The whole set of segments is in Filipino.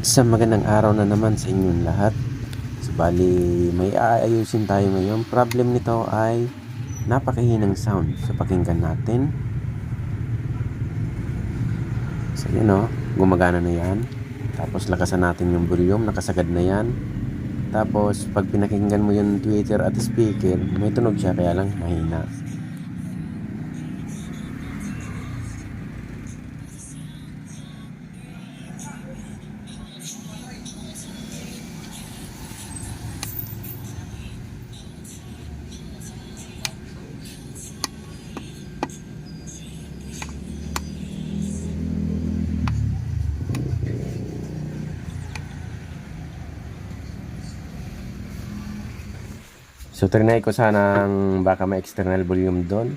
Sa magandang araw na naman sa inyong lahat. So, bali, may aayusin tayo ngayon. Problem nito ay napakahinang sound sa pakinggan natin. So, yun o. Gumagana na yan. Tapos, lakasan natin yung volume. Nakasagad na yan. Tapos, pag pinakinggan mo yung Twitter at speaker, may tunog siya kaya lang mahina. So, trinay ko sanang baka may external volume doon.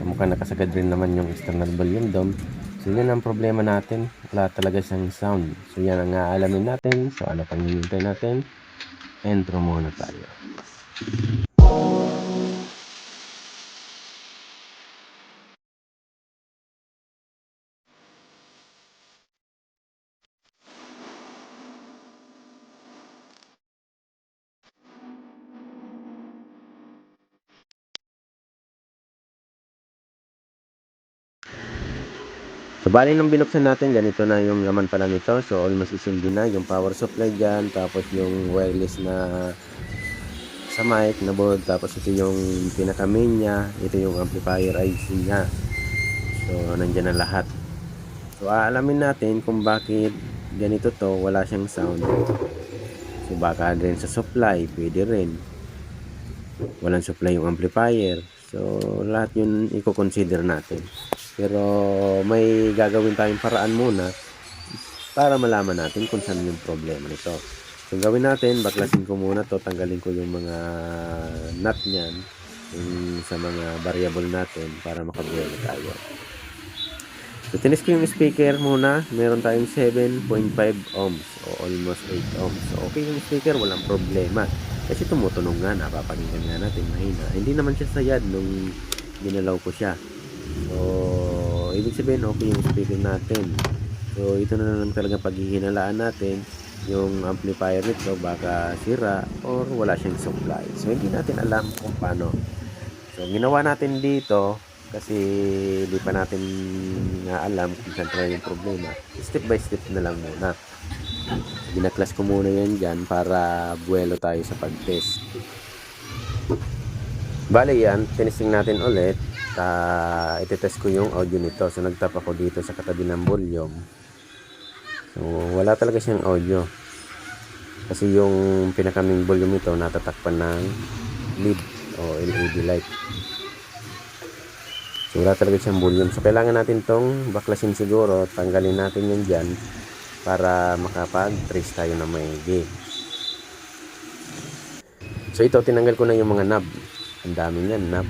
So, mukhang nakasagad rin naman yung external volume doon. So, yun ang problema natin. Wala talaga siyang sound. So, yan ang aalamin natin. So, ano pang hinihintay natin? Intro muna tayo. So, bali nung binuksan natin, ganito na yung laman pala nito. So, almost isindi na yung power supply dyan. Tapos yung wireless na sa mic na board. Tapos ito yung pinaka main niya. Ito yung amplifier IC niya. So, nandyan na lahat. So, aalamin natin kung bakit ganito to, wala siyang sound. So, baka rin sa supply, pwede rin. Walang supply yung amplifier. So, lahat yun i-consider natin. Pero may gagawin tayong paraan muna para malaman natin kung saan yung problema nito. So gawin natin, baklasin ko muna to, tanggalin ko yung mga nut niyan yung sa mga variable natin para makabuelo tayo. So tinis ko yung speaker muna, meron tayong 7.5 ohms o almost 8 ohms. So okay yung speaker, walang problema. Kasi tumutunog nga, napapakinggan nga natin mahina. Hindi naman siya sayad nung ginalaw ko siya. So, ibig sabihin, okay yung speaker natin. So, ito na lang talaga paghihinalaan natin. Yung amplifier nito baka sira or wala siyang supply. So, hindi natin alam kung paano. So, ginawa natin dito kasi di pa natin nga alam kung saan talaga yung problema. Step by step na lang muna. Ginaklas ko muna yan dyan para buwelo tayo sa pag-test. Bale yan, tinisting natin ulit. Uh, itetest ko yung audio nito. So nagtap ako dito sa katabi ng volume. So wala talaga siyang audio. Kasi yung pinakaming volume nito natatakpan ng LED o LED light. So wala talaga siyang volume. So kailangan natin tong baklasin siguro. Tanggalin natin yan dyan para makapag-trace tayo na maigi. So ito, tinanggal ko na yung mga knob. Ang dami niyan, knob.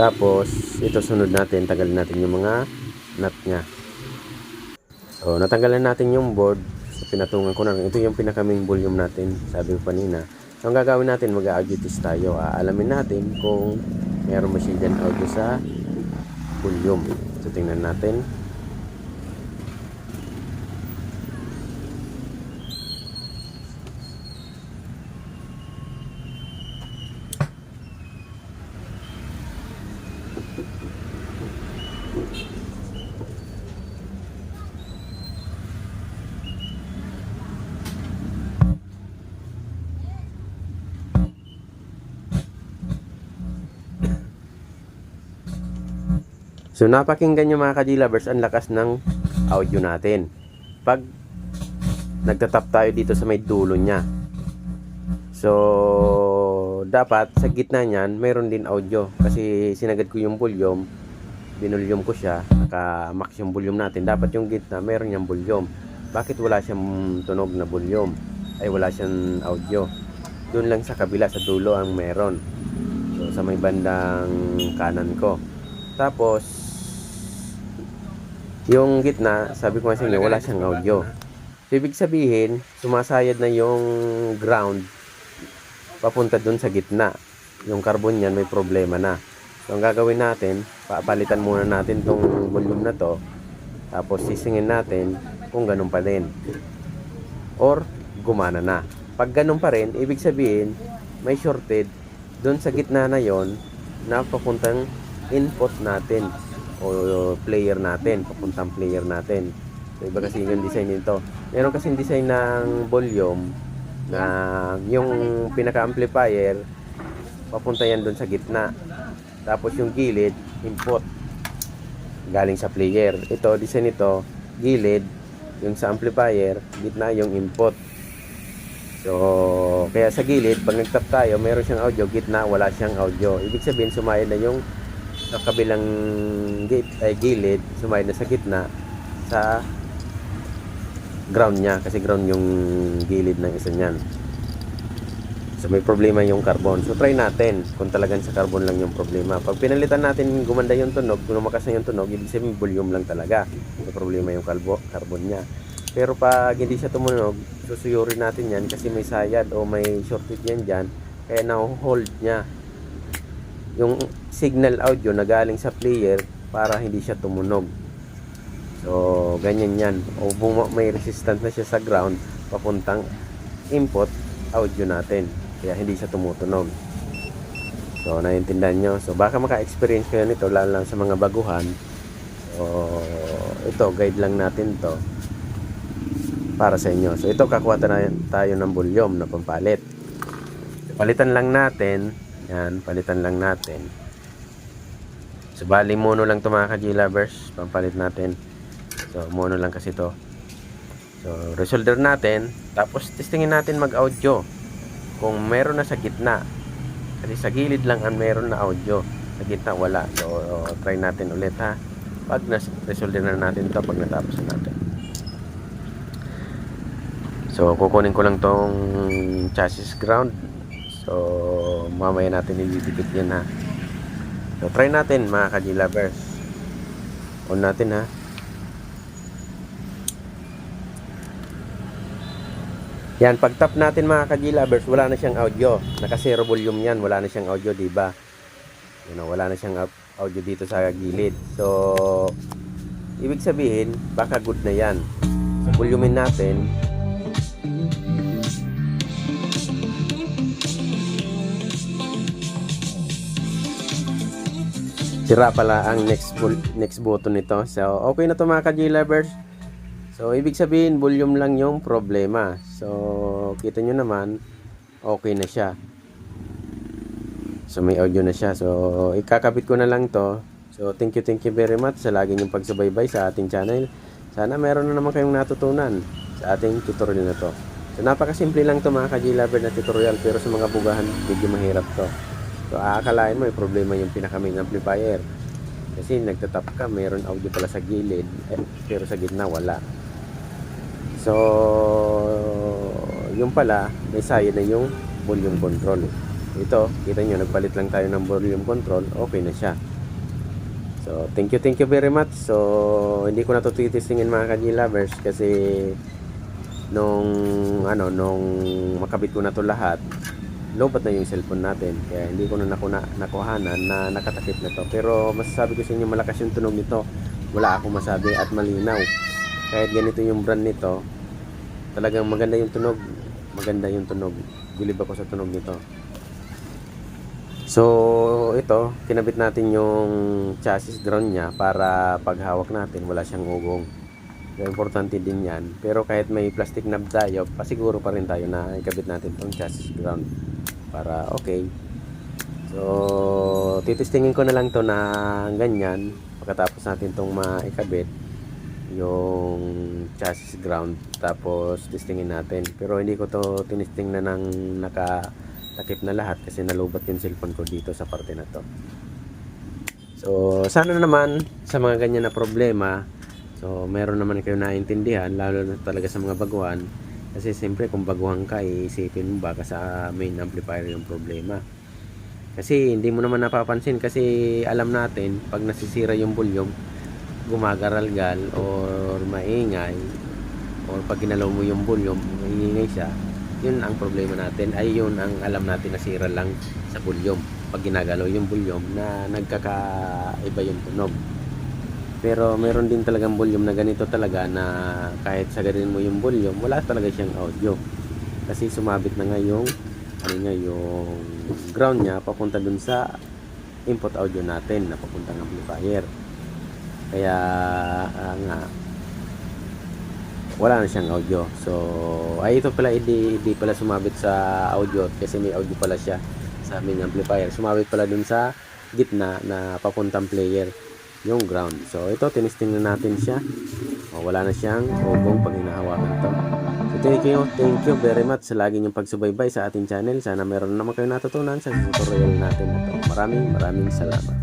Tapos, ito sunod natin, tanggalin natin yung mga nut niya. So, natanggalan natin yung board. So, pinatungan ko na rin. Ito yung pinakaming volume natin, sabi ko kanina. So, ang gagawin natin, mag-audio test tayo. Aalamin natin kung mayroon masyadyan audio sa volume. So, tingnan natin. So napakinggan nyo mga kadilabers ang lakas ng audio natin. Pag nagtatap tayo dito sa may dulo niya. So dapat sa gitna niyan mayroon din audio. Kasi sinagad ko yung volume binulyum ko siya naka-max yung volume natin. Dapat yung gitna mayroon yung volume. Bakit wala siyang tunog na volume? Ay wala siyang audio. Doon lang sa kabila sa dulo ang meron. So sa may bandang kanan ko. Tapos yung gitna, sabi ko nga sa inyo, wala siyang audio. So, ibig sabihin, sumasayad na yung ground papunta dun sa gitna. Yung carbon niyan may problema na. So, ang gagawin natin, papalitan muna natin tong volume na to. Tapos, sisingin natin kung ganun pa din. Or gumana na. Pag ganun pa rin, ibig sabihin may shorted doon sa gitna na yon na papuntang input natin o player natin, papuntang player natin. So, iba kasi yung design nito. Meron kasing design ng volume na yung pinaka-amplifier papunta yan doon sa gitna. Tapos yung gilid, input galing sa player. Ito, design nito, gilid, yung sa amplifier, gitna yung input. So, kaya sa gilid, pag nag-tap tayo, meron siyang audio, gitna, wala siyang audio. Ibig sabihin, sumayad na yung sa kabilang git, ay, gilid, sumayad na sa gitna, sa ground niya, kasi ground yung gilid ng isa niyan. So, may problema yung carbon. So, try natin kung talagang sa carbon lang yung problema. Pag pinalitan natin, gumanda yung tunog, lumakas na yung tunog, ibig sabihin, volume lang talaga. May problema yung kalbo, carbon niya. Pero pag hindi siya tumunog, susuyurin natin yan kasi may sayad o may shortage yan dyan. Kaya na-hold niya yung signal audio na galing sa player para hindi siya tumunog. So, ganyan yan. O may resistance na siya sa ground papuntang input audio natin. Kaya hindi siya tumutunog. So, naiintindihan nyo. So, baka maka-experience kayo nito, lalo lang sa mga baguhan. So, ito, guide lang natin to para sa inyo. So ito kakuha tayo ng volume na pampalit. Palitan lang natin. Yan, palitan lang natin. So bali mono lang to mga ka-G-lovers. Pampalit natin. So mono lang kasi to. So resolder natin. Tapos testingin natin mag-audio. Kung meron na sa gitna. Kasi sa gilid lang ang meron na audio. Sa gitna wala. So try natin ulit ha. Pag na-resolder na natin to pag natapos na natin. So, kukunin ko lang tong chassis ground. So, mamaya natin ididikit yan ha. So, try natin mga ka-G-lovers. On natin ha. Yan, pag tap natin mga ka-G-lovers, wala na siyang audio. Naka zero volume yan, wala na siyang audio, di ba? You know, wala na siyang au- audio dito sa gilid. So, ibig sabihin, baka good na yan. Volumein natin. Sira pala ang next next button nito. So, okay na to mga ka-G-lovers. So, ibig sabihin, volume lang yung problema. So, kita nyo naman, okay na siya. So, may audio na siya. So, ikakabit ko na lang to. So, thank you, thank you very much sa lagi niyong pagsubaybay sa ating channel. Sana meron na naman kayong natutunan sa ating tutorial na to. So, napakasimple lang to mga ka-G-lover na tutorial pero sa mga bugahan, medyo mahirap to. So, aakalain mo, may problema yung pinaka-main amplifier. Kasi nagtatap ka, mayroon audio pala sa gilid, eh, pero sa gitna wala. So, yung pala, may sayad na yung volume control. Ito, kita nyo, nagpalit lang tayo ng volume control, okay na siya. So, thank you, thank you very much. So, hindi ko na to titistingin mga ka-G-lovers kasi nung ano nung makabit ko na to lahat lobat na yung cellphone natin kaya hindi ko na nakuna, nakuhanan na nakatakip na to. Pero masasabi ko sa inyo malakas yung tunog nito. Wala akong masabi at malinaw. Kahit ganito yung brand nito talagang maganda yung tunog. Maganda yung tunog. Bilib ako sa tunog nito. So ito kinabit natin yung chassis ground nya para paghawak natin wala siyang ugong. So, importante din yan. Pero kahit may plastic knob tayo, pasiguro pa rin tayo na ikabit natin tong chassis ground para okay. So, titistingin ko na lang to na ganyan pagkatapos natin tong maikabit yung chassis ground tapos testingin natin pero hindi ko to tinisting na ng nakatakip na lahat kasi nalubat yung cellphone ko dito sa parte na to so sana naman sa mga ganyan na problema So, meron naman kayo naintindihan, lalo na talaga sa mga baguhan. Kasi siyempre, kung baguhan ka, iisipin mo baka sa main amplifier yung problema. Kasi hindi mo naman napapansin kasi alam natin, pag nasisira yung volume, gumagaralgal or maingay or pag ginalaw mo yung volume, maingay siya, yun ang problema natin. Ay yun ang alam natin nasira lang sa volume. Pag ginagalaw yung volume na nagkakaiba yung tunog. Pero meron din talagang volume na ganito talaga na kahit sagarin mo yung volume, wala talaga siyang audio. Kasi sumabit na nga yung ano nga yung ground niya papunta dun sa input audio natin na papuntang amplifier. Kaya ah, nga wala na siyang audio. So, ay ito pala hindi, hindi pala sumabit sa audio kasi may audio pala siya sa aming amplifier. Sumabit pala dun sa gitna na papuntang player yung ground. So, ito tinisting na natin siya. O, wala na siyang hugong pag hinahawakan to. So, thank you, thank you very much sa lagi niyong pagsubaybay sa ating channel. Sana meron naman kayo natutunan sa tutorial natin na. Maraming maraming salamat.